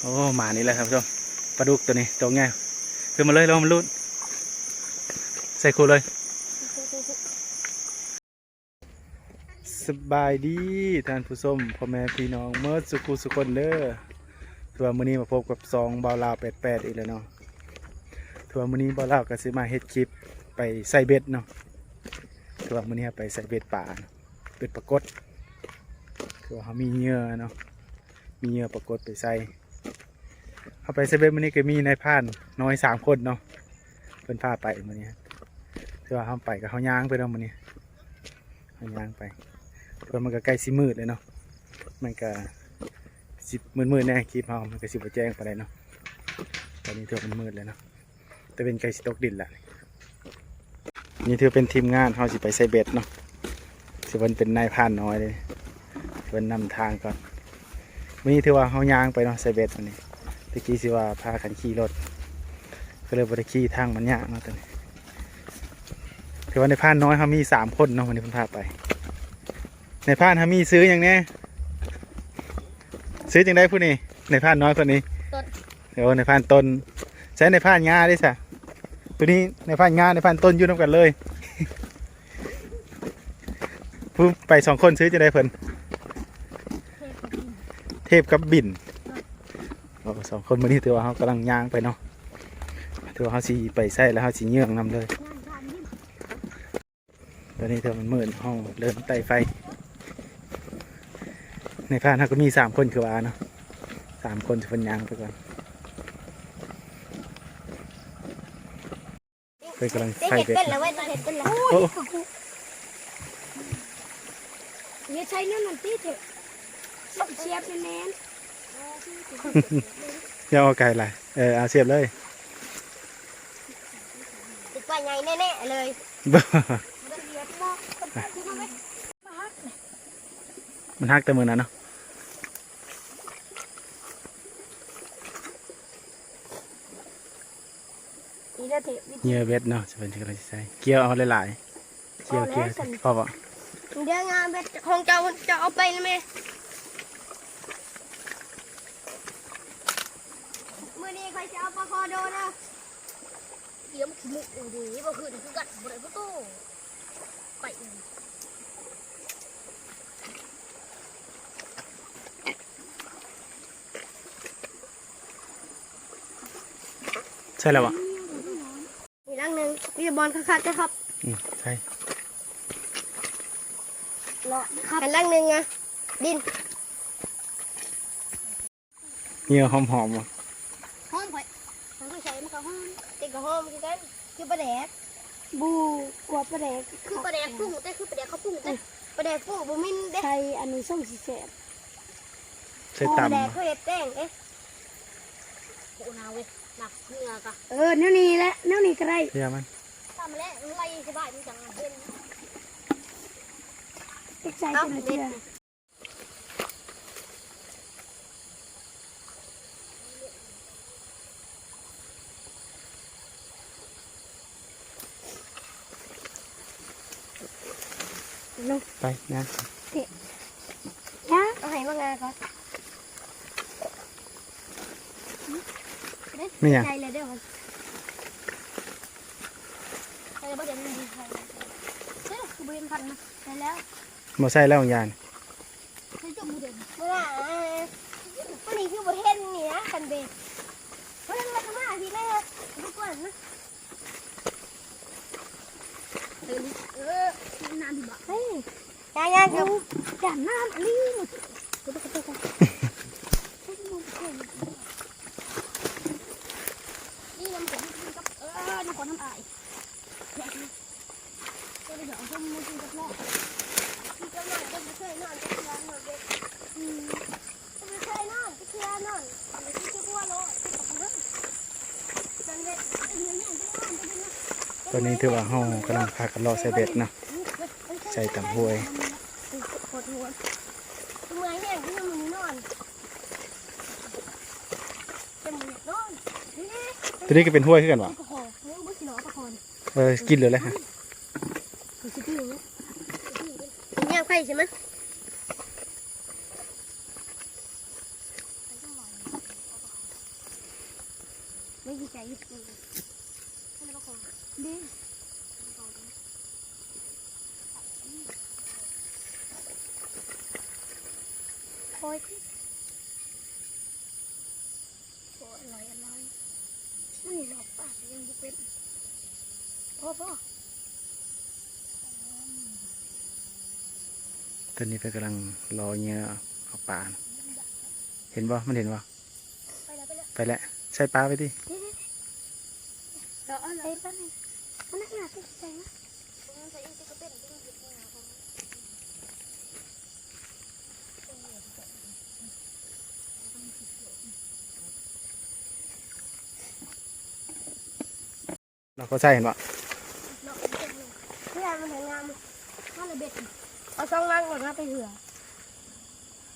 โอ้หมานี่แหละท่านผู้ชมปลาดุกตัวนี้ตัวง่ายขึ้นมาเลยลองมันรูดใส่คูเลย สบายดีท่านผู้ชมพ่อแม่พี่น้องเมื่อสุขุสุคนเด้อทัวร์มื้อนี้มาพบกับซองบาวลาว88อีกแล้วเนาะทัวร์มื้อนี้บาวลาวก็สิมาเฮ็ดคลิปไปใส่เบ็ดเนาะทัวร์มื้อนี้ไปใส่เบ็ดป่าเนาะเบ็ดปรากฏคือว่าเขามีเหยื่อเนาะมีเหยื่อปรากฏไปใส่ เขาไปใส่เบ็ดมื้อนี้ก็มีนายพานน้อยสามคนเนาะเพิ่นพาไปมื้อนี้คือว่าเขาไปกับเขาย่างไปเนาะมื้อนี้เขาย่างไปเพราะมันก็ใกล้สิมืดเลยเนาะมันก็สิบมืดมืดๆแน่คลิปเฮามันก็สิบแจ้งไปเลยเนาะตอนนี้เถือมันมืดเลยเนาะแต่เป็นไก่สิตกดินแหละนี่ถือเป็นทีมงานเฮาสิไปใส่เบ็ดเนาะสิเพิ่นเป็นนายพานน้อยเลยเพิ่นนำทางก่อนวันนี้ถือว่าเฮาย่างไปเนาะใส่เบ็ดวันนี้ ตะกี้สิว่าพากันขี่รถก็เลยบ่ได้ขี่ทางมันยากเนาะตอนนี้ถือว่าในพรานน้อยเฮามีสามคนเนาะวันนี้เพิ่นพาไป ในพานฮามีซื้ออย่างแนี้ซื้อจังได้ผู้นี้ในพานน้อยคนนี้ต้นเดี๋ยวในพานต้นใช้ในพานงาได้สะตัวนี้ในพานงาในพานต้นอยู่น้ำกันเลยผู้ไปสองคนซื้อจะได้เพิ่นเทพกับบิน โอ้สองคนมื่อนี้ถือว่าเขากำลังย่างไปเนาะถือว่าเขาสีไปใส่แล้วเขาสีเยื่องนำเลย ตอนนี้เธอมันมืดห้องเริ่มไต่ไฟ ในพานเขาก็มีสามคนคือว่าเนาะสามคนจะเป็นยางไปก่อนเพื่อนกำลังได้ไฟเห็ดเบ็ดเป็นแล้วเว้ยได้เห็ดเป็นแล้วโอ้อย่าใช้น้ำมันตีเถอะเชียบแน่น ยาเอาไก่ไรเออเอาเสียบเลยติดว่าไงแน่ๆเลยบ่เรียบบอกมันฮักแต่มือนั้นเนาะนี่ได้เถอะเหยื่อเบ็ดเนาะจะเป็นที่กำลังจะใช้เกี่ยวเอาหลายๆเกี่ยวเกี่ยวพอปะเดี๋ยวงานเบ็ดของเจ้าจะเอาไปนะแม่มื่อ นี้ใครจะเอาปลาคอโดนะเดี๋ยวขี้มุกดีบ่ขึ้นคือกัดบ่ได้บ่โตไปใช่แล้ววะอีกลังหนึ่งมีบอลคักๆนะครับอืมใช่เลาะครับอันลังหนึ่งอะดินเหยื่อหอมๆวะ หอมข่อยมัน ก็ใช้อมติดกับหอมคือกันคือปลาแดกบูกว่าปลาแดกคือปลาแดกปรุงแต่คือปลาแดกเขาปรุงแต่ปลาแดกปรุงบ่มินเด้ใช้อันนี้ส่งสีแสบใช่ปลาแดกเขาเฮ็ดแป้งเอ๊ะโอ้นาเว้ยหนักเหงื่อกะเออแนวนี้แหละแนวนี้ก็ได้เรียวมันตามมาแล้วไล่สบายมันจังเห็นเอ็กไซต์เป็นอะไรเชื่อไปนะนะเอาให้มางาก่อนไม่ยังใจเลยเด้อมันใช่แล้วบ่เดี๋ยวมันดีใช่เฮ้ยคือบ่เห็นพันนะใช่แล้วมาใส่แล้วของยานใช่จมูกเด่นเมื่อวันนี้คือบ่เห็นนี่นะกันเบกเฮ้ยมันก็มาทีแรกทุกคนนะเออเออนานดีบ่เฮ้ ยยายาครับด่านน้ำอันนี้หมดนี่น้ำผมกินกับเออน้ำก่อนน้ำอายก็เลยเอาส้มมากินกับแม่กินกับแม่ก็ไม่เคยนอนกับเพื่อนอนเด็กอืมก็ไม่เคยนอนกับเพื่อนอนไม่คิดจะบัวโลกับเพื่อจังเด็กเงี้เงี้ยจะนอนจะนอน ตอนนี้ถือว่าห้องกำลังพากันรอใส่เบ็ดนะใส่ตังห้วยปวดหัวเมื่อยแห้งที่มันนอนจะมึงนอนตัวนี้ก็เป็นห้วยขึ้นกันวะปรองเออกินเลยเลยฮะอสิพี่เนี่ยใครใช่ไหมเดีใจ ดีโอ้ยโอ้ยอร่อยอร่อยมันนี่หลอกปากยังบุเป็นพ่อพ่อตอนนี้เพิ่นกำลังรอเหงื่อเอาปลานะเห็นบ่มันเห็นบ่ไปแล้วไปแล้วไปแล้วใส่ปลาไปดิเราเอาอะไรไอ้ป้านี่มันน่าจะใส่นะใส่อีกก็เป็นดึงหยิบมาผม เราก็ใส่เห็นบ่เนาะเพื่อนมันเห็นงามมันเลยเบ็ดเอาช่องล่างก่อนนะไปเหือ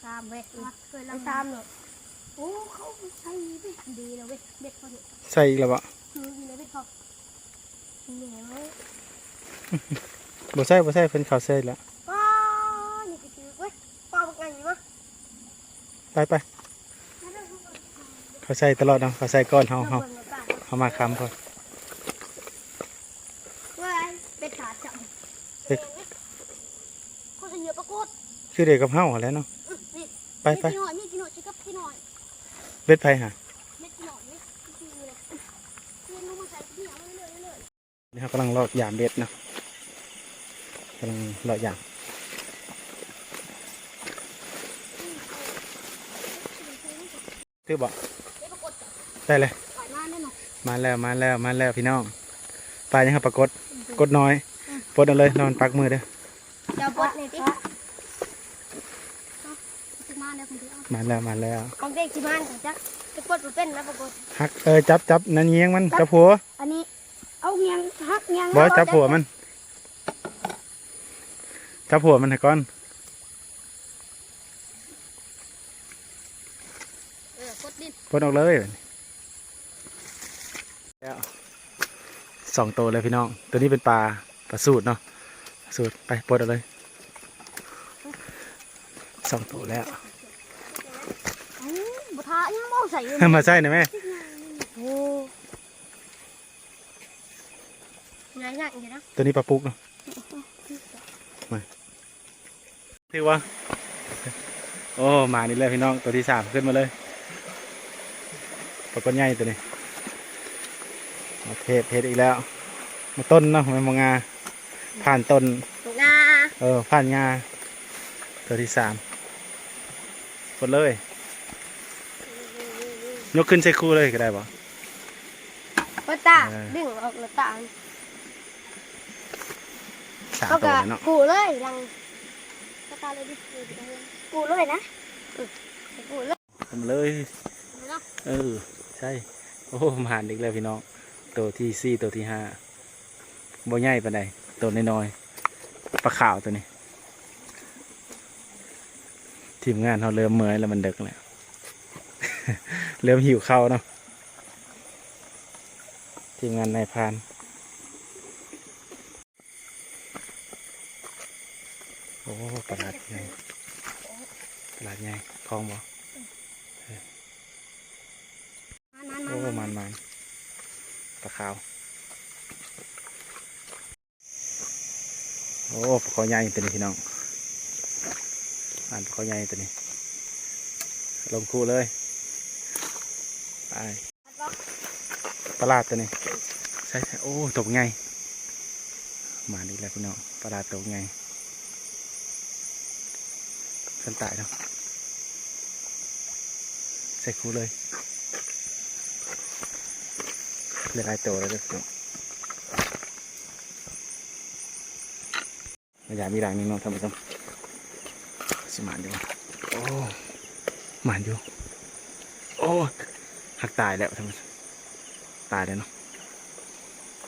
ตามเบ็ดเคยลำตามเนาะโอ้เขาใช้เบ็ดดีแล้วเบ็ดเบ็ดพอดีใส่อีกแล้วบ่คือดีเลยเบ็ดพอเหนียว บ่ใส่บ่ใส่เพิ่นเข้าใส่แล้วป้านี่ก็คือเว้ยป้าบอกไงมั้ยไปไปเขาใส่ตลอดเนาะเขาใส่ก่อนเฮาเฮาเฮามาค้ำก่อนว้ยเป็ดขาจับเฮ้ยเขาจะเหยียบประกดคือเด็กกับเฮาหั่นแหล้วเนาะนี่ไปไปนี่กินหน่อยนี่กินหน่อยชิคกับกินหน่อยเบ็ดไผหา นี่เขากำลังรอยามเบ็ดเนาะกำลังรอยามคือบ่ๆเดี๋ยวประกดจับได้เลยปล่อยมาแน่นอนมาแล้วมาแล้วมาแล้วพี่น้องปลายังครับปรากฏกดน้อยปลดเอาเลยนอนปักมือเด้อเดี๋ยวปลดเลยดิจะมาแล้วคุณพี่เอามาแล้วมาแล้วของเด็กที่บ้านของจักจะปลดบ่เป็นนะประกดหักเออจับจับนั่นเงี้ยงมันจับหัวอันนี้ เอาเงียงฮักเงียงบอจับหัวมัน จับหัวมันให้ก่อนเออกดดินปลดออกเลยแล้วสองตัวเลยพี่น้อง ตัวนี้เป็นปลาปลาสูตรเนาะปลาสูตรไปปลดเอาเลยสองตัวแล้วอู้บุทายังมองใส่อยู่มาใส่หน่อยไหม โอ้ ง่ายๆอย่างนี้นะตัวนี้ปลาปุกเนาะมาถือว่า โอ้มานี่เลยพี่น้องตัวที่สามขึ้นมาเลยปลากดใหญ่ตัวนี้มาเพจเพจอีกแล้ว มาต้นเนาะไม่มางา ผ่านต้นงาเออผ่านงาตัวที่สามกดเลยยกขึ้นใส่คู่เลยก็ได้ปะปตาเออดึงออกหน้าต่าง สามเขาตัวก็เลยเนาะกูเลยลังปตาเลยดิกูเลยนะกูเลยทำเลย เนาะเออ ใช่ โอ้มาหานอีกแล้วพี่น้อง ตัวที่สี่ตัวที่ห้าบ่ใหญ่ปานใดตัวน้อยๆปลาขาวตัวนี้ ทีมงานเขาเริ่มเมื่อยแล้วมันดึกแล้ว เริ่มหิวข้าวเนาะทีมงานนายพราน อ้ปลาดใหญ่ปลาดใหญ่คลองบ่โอ้มันมันปลาขาว โอ้ปลาคอใหญ่ตัวนี้พี่น้องอ่านปลาคอใหญ่ตัวนี้ ลงคู่เลยไปปลาดตัวนี้ใช่โอ้ตกไงมาดีแล้วพี่น้องปลาดตกไง เส้นตายเนาะใส่คู่เลยเหลือหลายตัวแล้วเด้อพี่น้องระมีหลังนึงเนาะท่านผู้ชมสมานอยู่โอ้หมานอยู่โอ้หักตายแล้วท่านผู้ชมตายแล้วเนาะ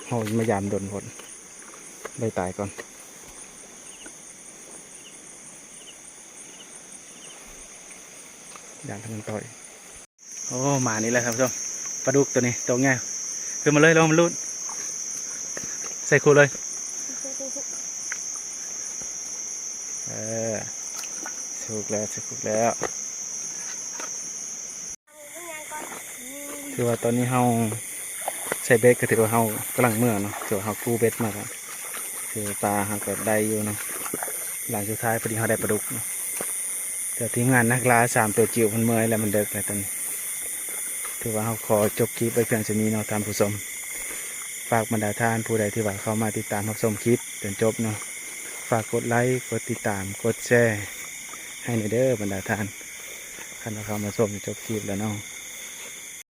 โอ้ยมายามโดนผลเลยตายก่อน อย่างทำมันต่อยโอ้หมานี่แหละท่านผู้ชมปลาดุกตัวนี้ตัวง่ายขึ้นมาเลยล้วมันรูดใส่คูเลยเออสุกแล้วสุกแล้วคือว่าตอนนี้เฮาใส่เบ็ดก็ถือว่าเฮากำลังเมื่อเนาะถือว่าเฮากู้เบ็ดมาแล้วคือปลาเฮาก็ได้อยู่เนาะหลังสุดท้ายพอดีเฮาได้ปลาดุกเนาะ แต่ทีมงานนักล่าสามตัวจิ๋วมันเมื่อยแล้วมันเด็กแล้วตอนนี้ถือว่าเขาขอจบคลิปไปเพียงเท่านี้เนาะตามผู้ชมฝากบรรดาท่านผู้ใดที่ว่าเข้ามาติดตามรับชมคลิปจนจบเนาะฝากกดไลค์กดติดตามกดแชร์ให้ในเด้อบรรดาท่านท่าเข้ามาชมจนจบคลิปแล้วเนาะ